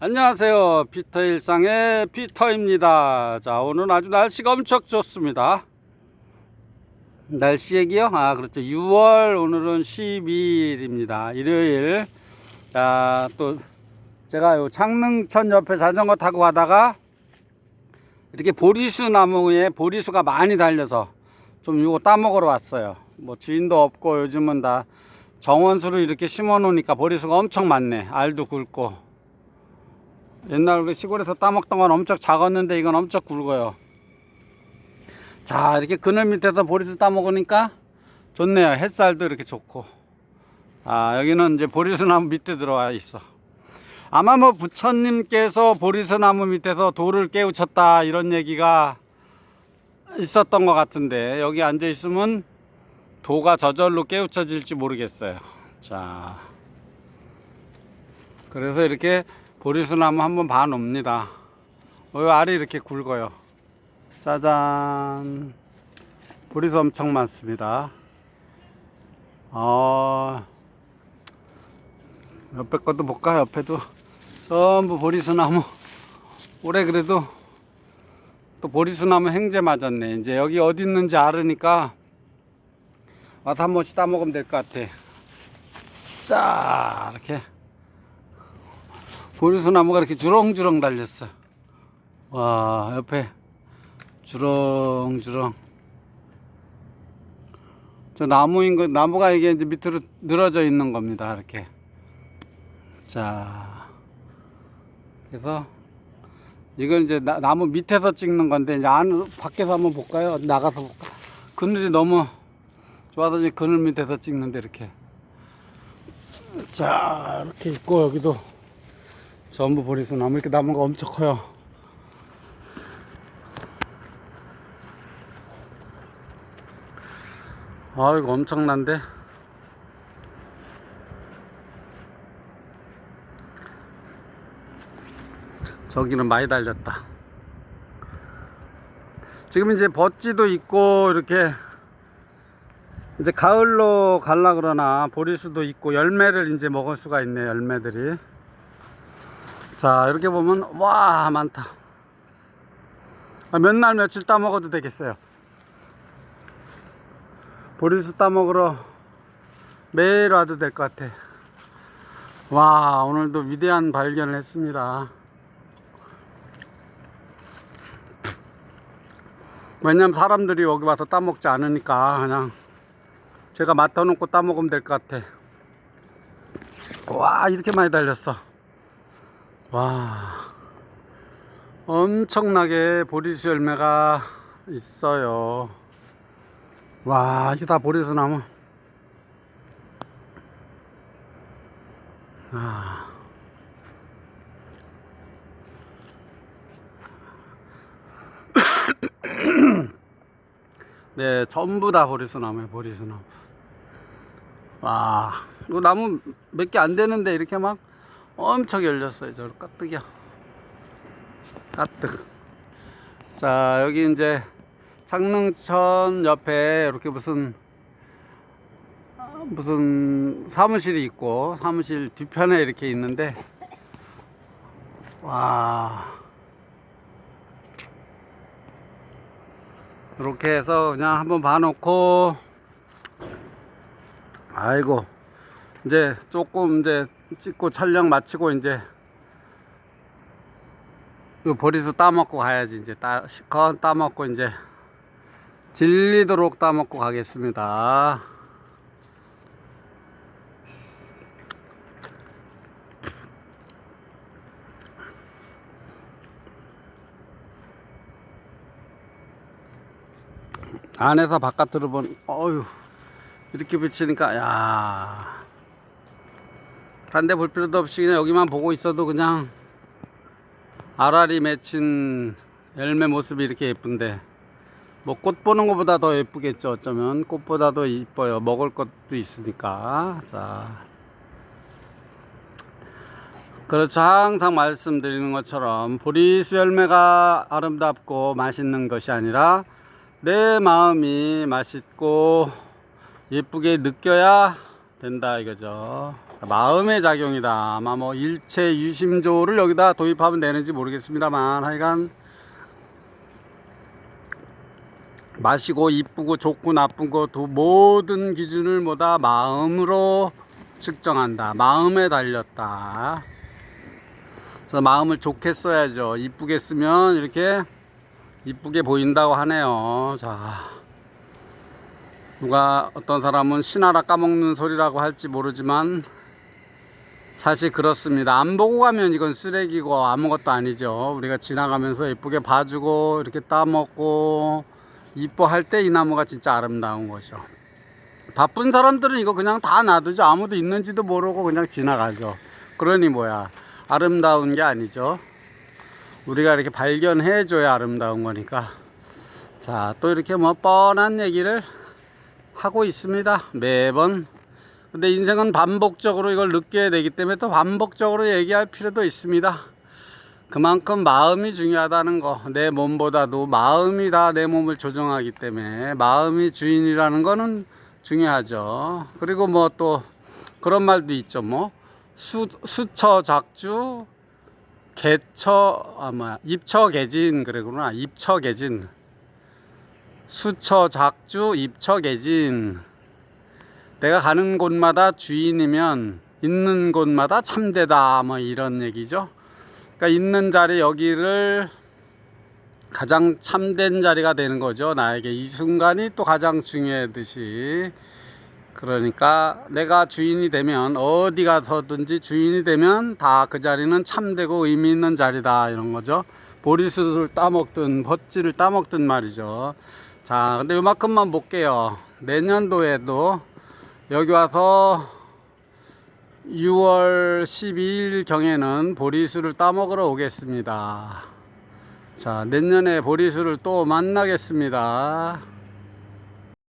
안녕하세요. 피터 일상의 피터입니다. 자, 오늘 아주 날씨가 엄청 좋습니다. 날씨 얘기요? 아, 그렇죠. 6월, 오늘은 12일입니다. 일요일. 자, 또, 제가 요 창릉천 옆에 자전거 타고 가다가 이렇게 보리수 나무에 보리수가 많이 달려서 좀 이거 따먹으러 왔어요. 뭐 주인도 없고 요즘은 다 정원수로 이렇게 심어 놓으니까 보리수가 엄청 많네. 알도 굵고. 옛날 그 시골에서 따먹던 건 엄청 작았는데 이건 엄청 굵어요. 자, 이렇게 그늘 밑에서 보리수 따먹으니까 좋네요. 햇살도 이렇게 좋고. 아, 여기는 이제 보리수 나무 밑에 들어와 있어. 아마 뭐 부처님께서 보리수 나무 밑에서 돌을 깨우쳤다 이런 얘기가 있었던 것 같은데 여기 앉아 있으면 도가 저절로 깨우쳐질지 모르겠어요. 자, 그래서 이렇게 보리수나무 한번 봐놓습니다. 어, 이 알이 이렇게 굵어요. 짜잔. 보리수 엄청 많습니다. 어, 옆에 것도 볼까? 옆에도 전부 보리수나무. 올해 그래도 또 보리수나무 행제 맞았네. 이제 여기 어디 있는지 알으니까 와서 한 번씩 따먹으면 될 것 같아. 자, 이렇게. 보리수 나무가 이렇게 주렁주렁 달렸어. 와, 옆에 주렁주렁. 저 나무인 거, 나무가 이게 이제 밑으로 늘어져 있는 겁니다. 이렇게. 자. 그래서 이건 이제 나, 나무 밑에서 찍는 건데 이제 안 밖에서 한번 볼까요? 나가서 볼까? 그늘이 너무 좋아서 이제 그늘 밑에서 찍는데 이렇게. 자, 이렇게 있고 여기도 전부 보리수 나무 이렇게 나무가 엄청 커요. 아 이거 엄청난데. 저기는 많이 달렸다. 지금 이제 버찌도 있고 이렇게 이제 가을로 갈라 그러나 보리수도 있고 열매를 이제 먹을 수가 있네 열매들이. 자 이렇게 보면 와 많다. 아, 몇날 며칠 따먹어도 되겠어요. 보리수 따먹으러 매일 와도 될 것 같아. 와 오늘도 위대한 발견을 했습니다. 왜냐면 사람들이 여기 와서 따먹지 않으니까 그냥 제가 맡아놓고 따먹으면 될 것 같아. 와 이렇게 많이 달렸어 와 엄청나게 보리수 열매가 있어요. 와 이게 다 보리수 나무. 아. 네 전부 다 보리수 나무에 보리수 나무. 와 이거 나무 몇 개 안 되는데 이렇게 막 엄청 열렸어요. 저 까뜩이야. 까뜩. 자, 여기 이제 창릉천 옆에 이렇게 무슨 무슨 사무실이 있고 사무실 뒤편에 이렇게 있는데 와 이렇게 해서 그냥 한번 봐놓고 아이고 이제 조금 이제 찍고 촬영 마치고 이제 그 보리수 따먹고 가야지 이제 따 시컷 따먹고 이제 질리도록 따먹고 가겠습니다. 안에서 바깥으로 본 어휴 이렇게 비치니까 야 딴 데 볼 필요도 없이 그냥 여기만 보고 있어도 그냥 알알이 맺힌 열매 모습이 이렇게 예쁜데. 뭐 꽃 보는 것보다 더 예쁘겠죠 어쩌면. 꽃보다도 이뻐요. 먹을 것도 있으니까. 자. 그렇죠. 항상 말씀드리는 것처럼 보리수 열매가 아름답고 맛있는 것이 아니라 내 마음이 맛있고 예쁘게 느껴야 된다 이거죠 마음의 작용이다. 아마 뭐 일체 유심조를 여기다 도입하면 되는지 모르겠습니다만 하여간 마시고 이쁘고 좋고 나쁜 것도 모든 기준을 뭐다 마음으로 측정한다. 마음에 달렸다. 그래서 마음을 좋게 써야죠. 이쁘게 쓰면 이렇게 이쁘게 보인다고 하네요. 자. 누가 어떤 사람은 신하라 까먹는 소리라고 할지 모르지만 사실 그렇습니다. 안 보고 가면 이건 쓰레기고 아무것도 아니죠. 우리가 지나가면서 예쁘게 봐주고 이렇게 따먹고 이뻐할 때 이 나무가 진짜 아름다운 거죠. 바쁜 사람들은 이거 그냥 다 놔두죠. 아무도 있는지도 모르고 그냥 지나가죠. 그러니 뭐야. 아름다운 게 아니죠. 우리가 이렇게 발견해 줘야 아름다운 거니까. 자, 또 이렇게 뭐 뻔한 얘기를 하고 있습니다. 매번. 근데 인생은 반복적으로 이걸 느껴야 되기 때문에 또 반복적으로 얘기할 필요도 있습니다. 그만큼 마음이 중요하다는 거. 내 몸보다도 마음이 다 내 몸을 조정하기 때문에 마음이 주인이라는 거는 중요하죠. 그리고 뭐 또 그런 말도 있죠. 뭐 수, 수처 작주 개처 아 뭐야 입처 개진 그러구나 입처 개진 수처 작주 입처 개진 내가 가는 곳마다 주인이면 있는 곳마다 참되다 뭐 이런 얘기죠. 그러니까 있는 자리 여기를 가장 참된 자리가 되는 거죠. 나에게 이 순간이 또 가장 중요하듯이 그러니까 내가 주인이 되면 어디 가서든지 주인이 되면 다 그 자리는 참되고 의미 있는 자리다 이런 거죠. 보리수를 따먹든 버찌를 따먹든 말이죠. 자, 근데 요만큼만 볼게요. 내년도에도 여기 와서 6월 12일 경에는 보리수를 따먹으러 오겠습니다. 자, 내년에 보리수를 또 만나겠습니다.